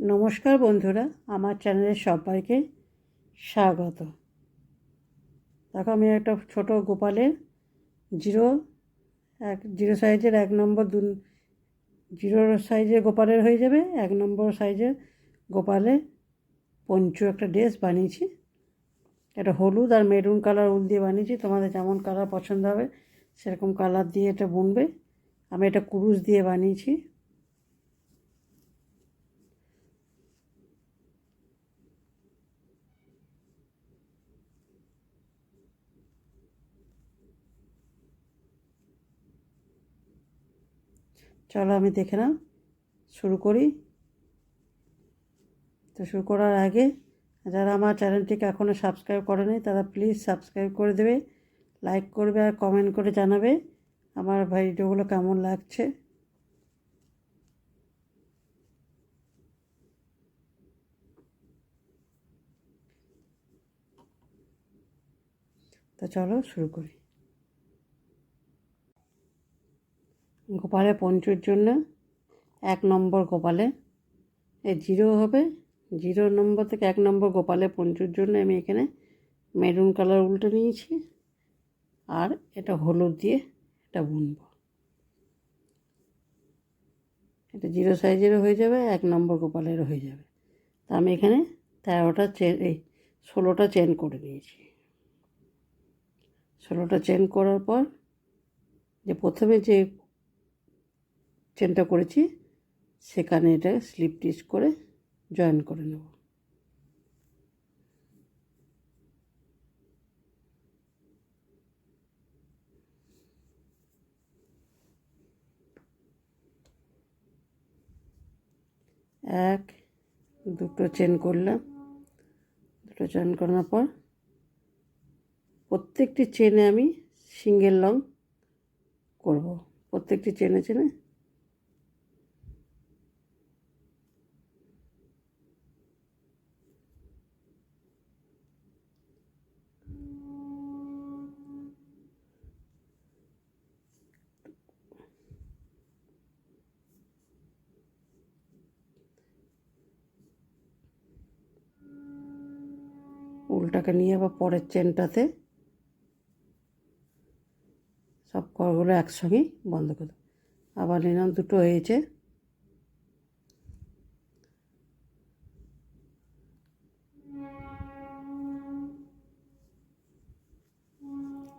নমস্কার বন্ধুরা, আমার চ্যানেলের সবাইকে স্বাগত। দেখো, আমি একটা ছোট গোপালের জিরো, এক, জিরো সাইজের এক নম্বর দু, জিরো সাইজের গোপালের হয়ে যাবে, এক নম্বর সাইজের গোপালের পঞ্চু একটা ড্রেস বানিয়েছি। এটা হলুদ আর মেরুন কালার উল দিয়ে বানিয়েছি, তোমাদের যেমন কালার পছন্দ হবে, সেরকম কালার দিয়ে এটা বুনবে। আমি এটা কুরুশ দিয়ে বানিয়েছি। চলো আমি দেখে নাও। শুরু করি। তো শুরু করার আগে যারা আমার চ্যানেলটিকে এখনও সাবস্ক্রাইব করেনি তারা প্লিজ সাবস্ক্রাইব করে দেবে, লাইক করবে আর কমেন্ট করে জানাবে আমার ভিডিওগুলো কেমন লাগছে। তো চলো শুরু করি। গোপালে পঞ্চুর জন্য এক নম্বর গোপালে। এই জিরো হবে। জিরো নম্বর থেকে এক নম্বর গোপালে পঞ্চুর জন্য আমি এখানে মেরুন কালার উল্টে নিয়েছি। আর এটা হলুদ দিয়ে এটা বুনব। এটা জিরো সাইজেরও হয়ে যাবে, এক নম্বর গোপালেরও হয়ে যাবে। তা আমি এখানে তেরোটা চেন এই ষোলোটা চেন করে নিয়েছি। ষোলোটা চেন করার পর যে প্রথমে যে চেনটা করেছি, সেখানে এটা স্লিপ টিচ করে জয়েন করে নেব। এক, দুটো চেন করলাম। দুটো চেন করার পর প্রত্যেকটি চেনে আমি সিঙ্গেল লং করব। প্রত্যেকটি চেনে চেনে উলটাকে নিয়ে আবার পরের চেনটাতে সব করগুলো একসঙ্গেই বন্ধ করে আবার নিলাম দুটো হয়েছে।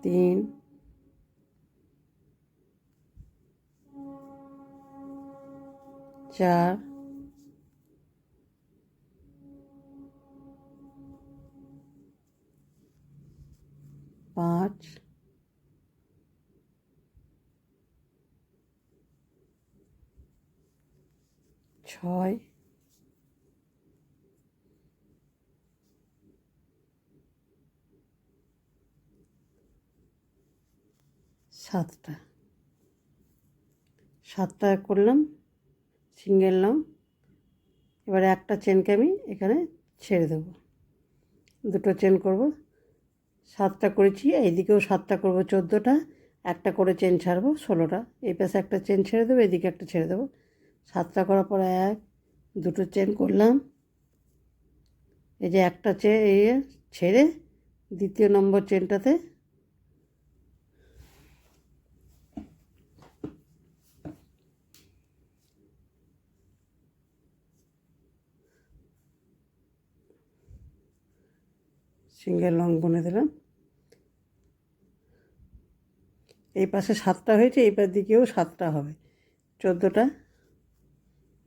তিন। চার। ছয় সাতটা। সাতটা করলাম, সিঙ্গেল নাম এবারে একটা চেনকে আমি এখানে ছেড়ে দেবো। দুটো চেন করব। সাতটা করেছি, এইদিকেও সাতটা করব, চোদ্দোটা। একটা করে চেন ছাড়বো, ষোলোটা। এই পাশে একটা চেন ছেড়ে দেবো এদিকে একটা ছেড়ে দেবো। সাতটা করার পরে এক, দুটো চেন করলাম। এই যে একটা চে ইয়ে ছেড়ে দ্বিতীয় নম্বর চেনটাতে সিঙ্গেল লং বুনে দিলাম। এই পাশে সাতটা হয়েছে, এই পাশ দিকেও সাতটা হবে। চোদ্দোটা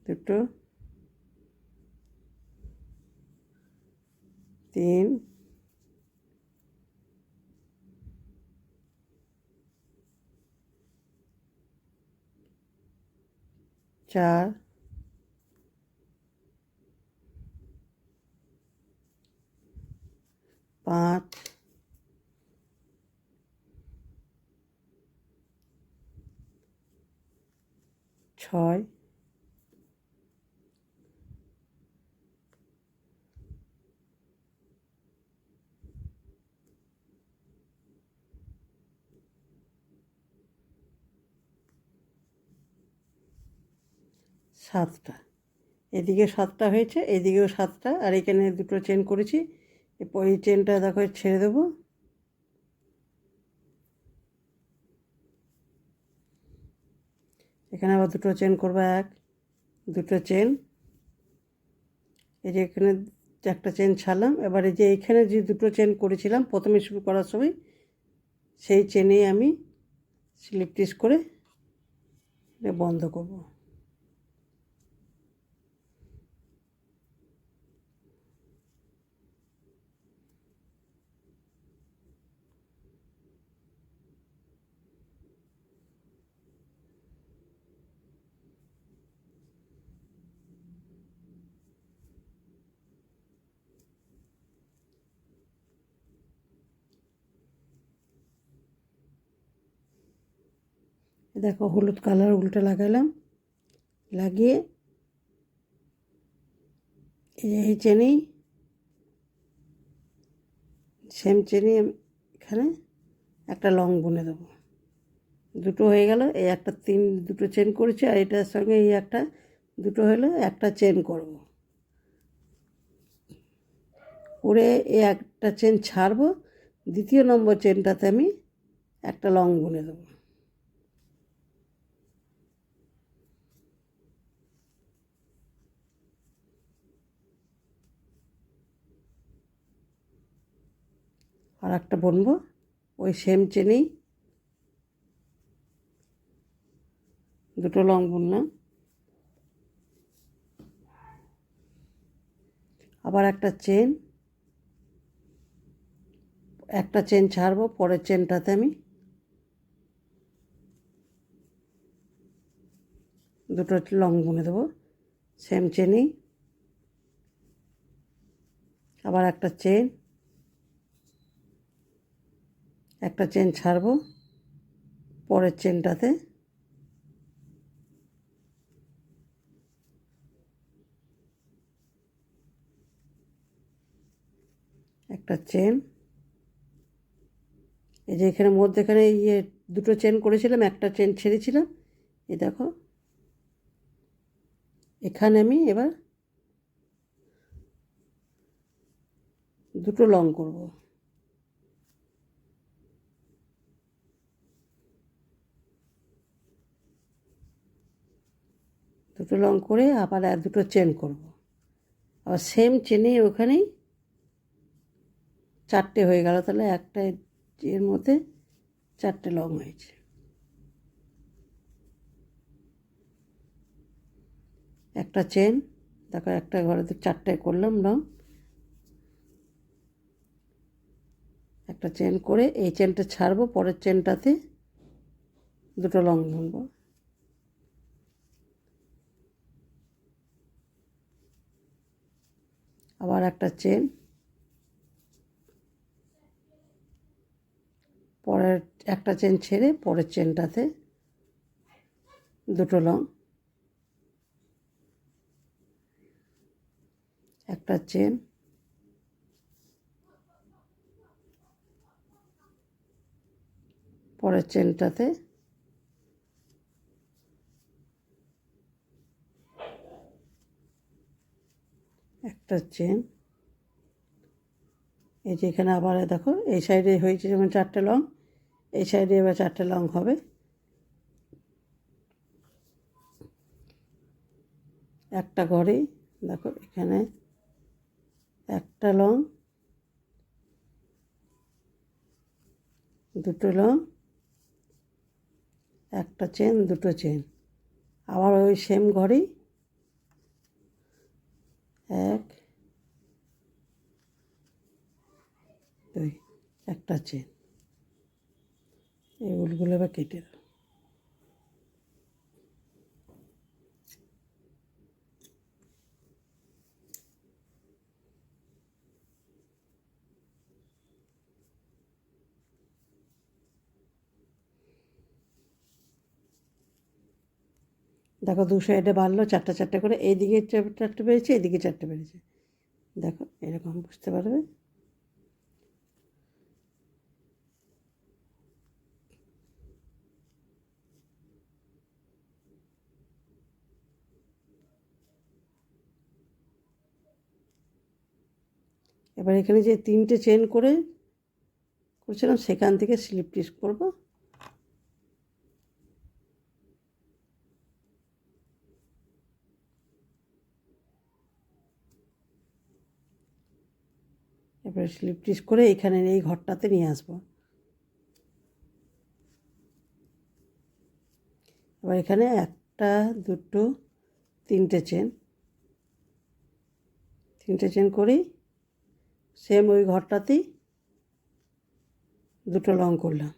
দুটো তিন চার পাঁচ ছয় সাতটা। এদিকে সাতটা হয়েছে, এদিকেও সাতটা, আর এখানে দুটো চেন করেছি। এরপর এই চেনটা দেখো, ছেড়ে দেবো। এখানে আবার দুটো চেন করব, এক, দুটো চেন এই যে এখানে একটা চেন ছাড়লাম, এবার এই যে এখানে যে দুটো চেন করেছিলাম, প্রথমে শুরু করার সময়, সেই চেনেই আমি স্লিপ টিস করে বন্ধ করব। দেখো হলুদ কালার উল্টে লাগালাম। লাগিয়ে এই চেনেই সেম চেনে এখানে একটা লং বুনে দেবো। দুটো হয়ে গেল, এই একটা তিন, দুটো চেন করেছি আর এটার সঙ্গে এই একটা দুটো হলো একটা চেন করব। করে এই একটা চেন ছাড়বো, দ্বিতীয় নম্বর চেনটাতে আমি একটা লং বুনে দেবো। আর একটা বুনবো, ওই সেম চেনেই। দুটো লং বুনলাম। আবার একটা চেন। একটা চেন ছাড়বো, পরের চেনটাতে আমি দুটো লং বুনে দেবো, সেম চেনেই। আবার একটা চেন। একটা চেন ছাড়বো, পরের চেনটাতে একটা চেন এই যে এখানে মধ্যেখানে ইয়ে দুটো চেন করেছিলাম, একটা চেন ছেড়েছিলাম। এই দেখো, এখানে আমি এবার দুটো লং করব। দুটো লং করে আবার আর দুটো চেন করব। আবার সেম চেনে ওখানেই চারটে হয়ে গেল, তাহলে একটা এর মধ্যে চারটে লং হয়েছে। একটা চেন দেখো একটা ঘরে তো চারটে করলাম লং একটা চেন করে এই চেনটা ছাড়বো, পরের চেনটাতে দুটো লং বুনবো আবার একটা চেন পরের একটা চেন ছেড়ে পরের চেনটাতে দুটো লং একটা চেন পরের চেনটাতে একটা চেন এই যে এখানে আবার দেখো, এই সাইডে হয়েছে যেমন চারটে লং এই সাইডে এবার চারটে লং হবে। একটা ঘরে, দেখো এখানে একটা লং দুটো লং একটা চেন দুটো চেন আবার ওই সেম ঘরেই এক দুই একটা চেন। এই উলগুলো এবার কেটে দাও। দেখো দু সাইডে বাড়লো, চারটা চারটা করে। এইদিকে চারটে বেড়েছে, এইদিকে চারটে বেড়েছে। দেখো, এরকম বুঝতে পারবে? এবার এখানে যে তিনটে চেন করে করেছিলাম, সেখান থেকে স্লিপ টিস্ট করব। এবারে স্লিপ টিস করে এখানে এই ঘরটাতে নিয়ে আসব। এবার এখানে একটা, দুটো, তিনটে চেন তিনটে চেন করেই সেম ওই ঘরটাতেই দুটো লং করলাম।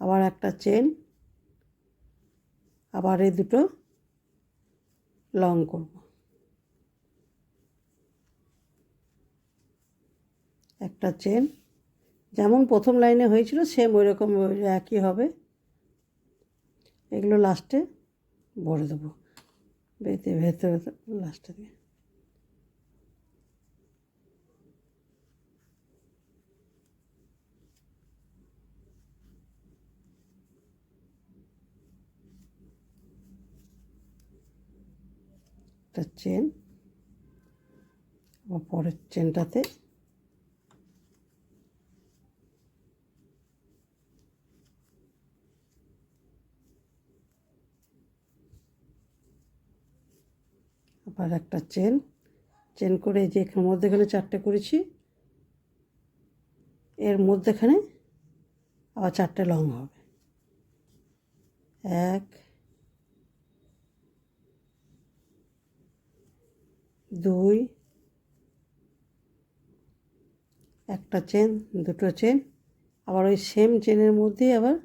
আবার একটা চেন আবার এই দুটো লং করব। একটা চেন যেমন প্রথম লাইনে হয়েছিল সেম ওই রকম একই হবে। এগুলো লাস্টে ভরে দেবো। ভেতরে ভেতরে লাস্টে দিয়ে। একটা চেন আবার পরের চেনটাতে আবার একটা চেন চেন করে যে এখানে মধ্যেখানে চারটে করেছি, এর মধ্যেখানে আবার চারটে লং হবে। এক, দুই, একটা চেন দুটো চেন আবার ওই সেম চেনের মধ্যেই আবার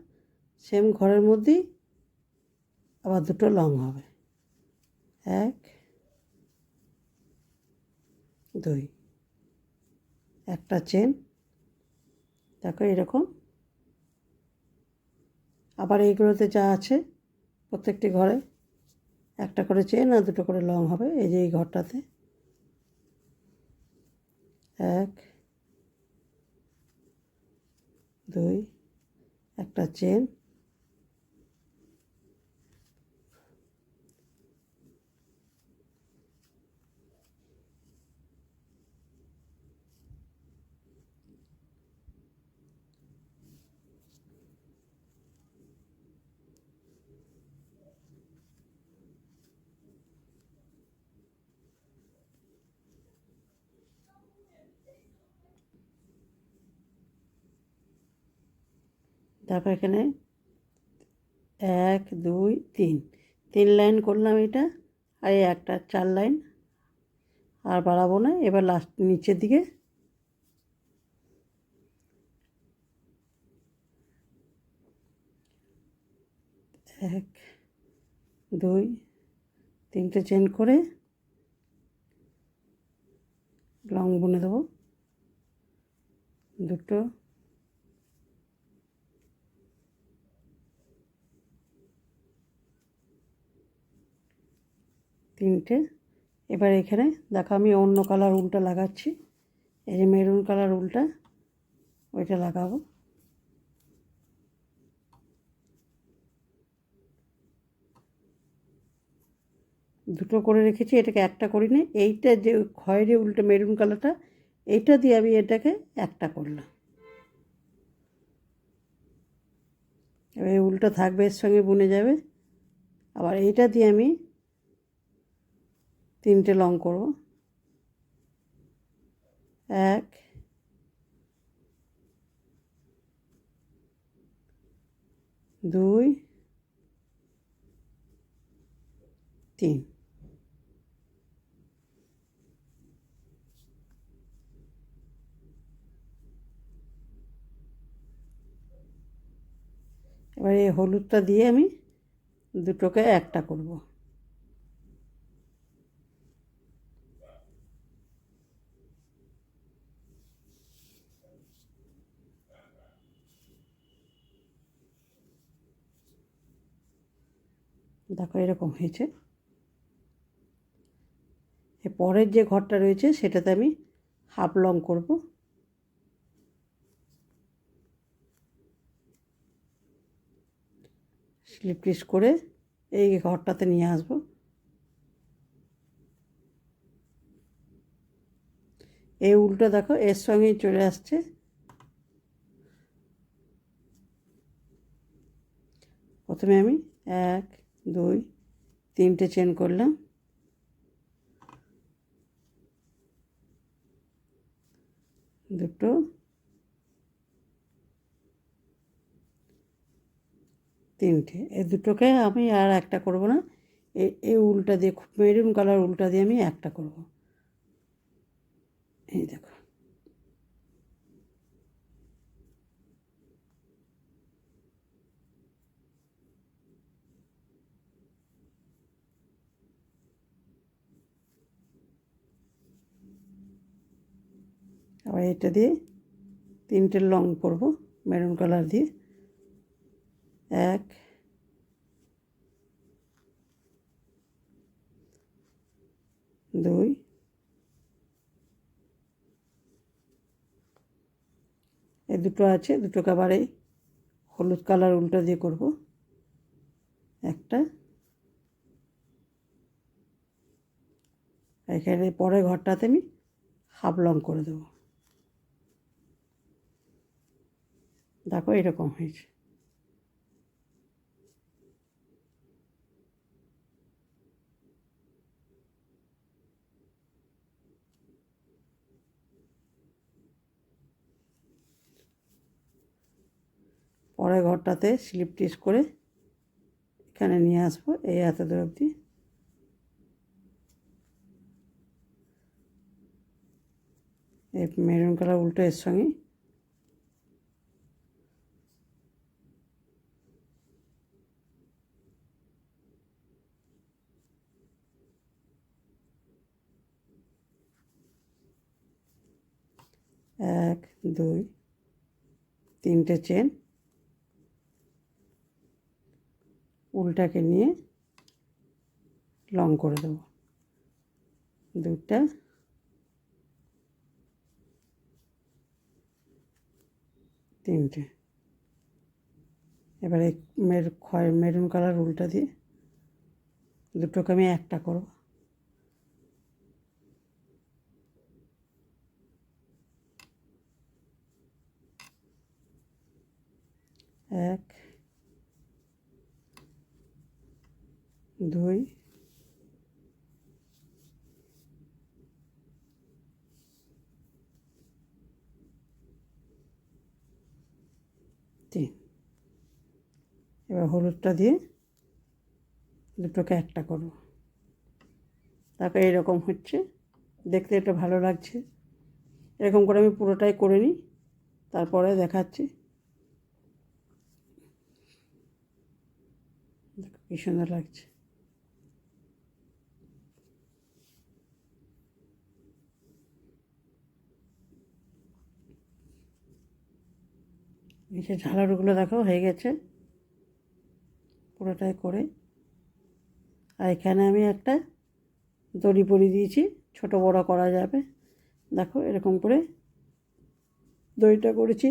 সেম ঘরের মধ্যেই আবার দুটো লং হবে। এক দুই। একটা চেন। দেখো এরকম। আবার এইগুলোতে যা আছে প্রত্যেকটি ঘরে একটা করে চেন আর দুটো করে লং হবে এই যে এই ঘরটাতে। এক, দুই, একটা চেন। তারপর এখানে এক, দুই, তিন। তিন লাইন করলাম এটা, আর এই একটা, চার লাইন। আর বাড়াবো না, এবার লাস্ট নিচের দিকে। এক, দুই তিনটে চেন করে লং বুনে দেবো। দুটো তিনটে। এবার এখানে দেখো আমি অন্য কালার উলটা লাগাচ্ছি। এই যে মেরুন কালার উলটা, ওইটা লাগাবো। দুটো করে রেখেছি, এটাকে একটা করি করিনি। এইটা যে খয়েরি উল্টো, মেরুন কালারটা, এইটা দিয়ে আমি এটাকে একটা করলাম। এবার উল্টো থাকবে, এর সঙ্গে বুনে যাবে। আবার এইটা দিয়ে আমি তিনটে লং করব। এক দুই তিন। এবার এই হলুদটা দিয়ে আমি দুটোকে একটা করব। দেখো এরকম হয়েছে। পরের যে ঘরটা রয়েছে, সেটাতে আমি হাফ লং করব। স্লিপ টিস করে এই ঘরটাতে নিয়ে আসব। এই উল্টো দেখো, এর সঙ্গেই চলে আসছে। প্রথমে আমি এক দুই, তিনটে চেন করলাম। দুটো। তিনটে। এই দুটোকে আমি আর একটা করব না। এই উল্টা দিয়ে মেরুন কালার উল্টা দিয়ে আমি একটা করব। এই দেখো। আবার এটা দিয়ে তিনটে লং করব মেরুন কালার দিয়ে। এক, দুই, এই দুটো আছে, দুটোকে আবার এই হলুদ কালার উল্টো দিয়ে করব। একটা, এখানে পরের ঘরটাতে আমি হাফ লং করে দেবো। দেখো এরকম হয়েছে। পরের ঘরটাতে স্লিপ টিস করে এখানে নিয়ে আসব, এই এত দূর অবধি। মেরুন কালার উল্টো এর সঙ্গে। এক, দুই, তিনটে চেন। উল্টাকে নিয়ে লং করে দেবো। দুটা তিনটে। এবারে মের খয় মেরুন কালার উল্টা দিয়ে দুটোকে আমি একটা করব। এক, দুই, তিন। এবার হলুদটা দিয়ে দুটোকে একটা করব। তারপরে এরকম হচ্ছে। দেখতে এটা ভালো লাগছে। এরকম করে আমি পুরোটাই করে নিই। তারপরে দেখাচ্ছি দেখো কী সুন্দর লাগছে। নিচে ঝালারগুলো দেখো, হয়ে গেছে। পুরোটাই করে। আর এখানে আমি একটা দড়ি পরিয়ে দিয়েছি, ছোট বড় করা যাবে। দেখো, এরকম করে দড়িটা করেছি।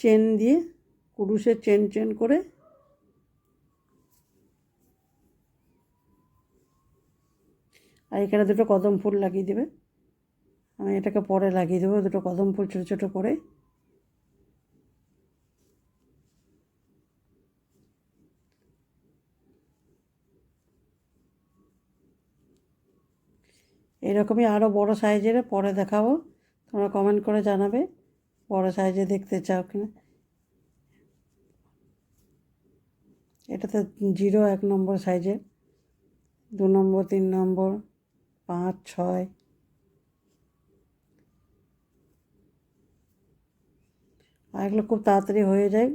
চেন দিয়ে কুরুশের চেন চেন করে আর এখানে দুটো কদম ফুল লাগিয়ে দেবে। আমি এটাকে পরে লাগিয়ে দেবো, দুটো কদম ফুল ছোটো ছোটো করে। এরকমই আরও বড় সাইজের, পরে দেখাবো। তোমরা কমেন্ট করে জানাবে, বড় সাইজে দেখতে চাও কিনা। এটাতে জিরো এক নম্বর সাইজের, দু নম্বর, তিন নম্বর। পাঁচ ছয়। আর এগুলো খুব তাড়াতাড়ি হয়ে যায়।